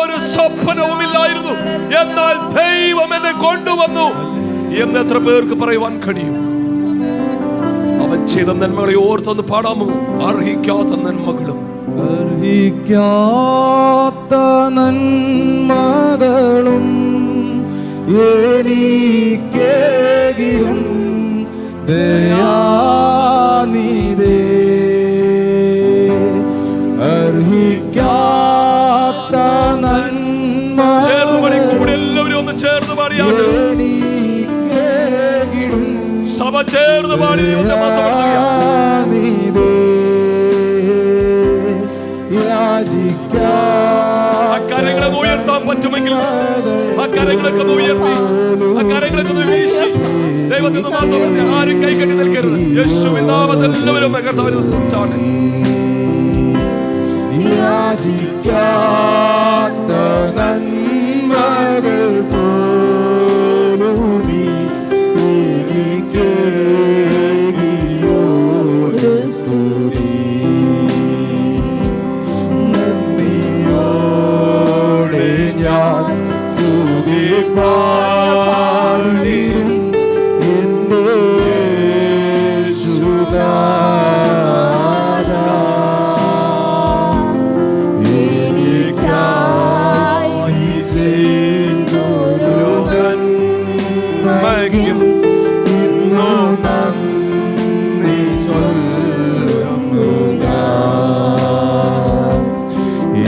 ഒരു സ്വപ്നവും ഇല്ലായിരുന്നു എന്നാൽ ദൈവം എന്നെ കൊണ്ടുവന്നു എന്ന് എത്ര പേർക്ക് പറയുവാൻ കഴിയും? അവൻ ചെയ്ത നന്മകളെ ഓർത്തൊന്ന് പാടാമോ? അർഹിക്കാത്ത നന്മകളും. അർഹിക്കാത്ത നന്മകളും എനിക്കേകിടും ദയാനിധേ ചേർന്ന് പാടിയാട്ടെ സഭ ചേർന്ന് പാടി ഒന്ന് ഉയർത്താൻ പറ്റുമെങ്കിൽ അക്കാര്യങ്ങളൊക്കെ ഉയർത്തി. അക്കാര്യങ്ങളൊക്കെ വീശി. ദൈവത്തെ ഒന്ന് മഹത്വപ്പെടുത്തി ആരും കൈ കെട്ടി നിൽക്കരുത്. യേശുവിൻ നാമത്തിൽ എല്ലാവരും ഒന്ന് ശ്രമിച്ചാണ് സ്തുതിച്ചാട്ടെ make him.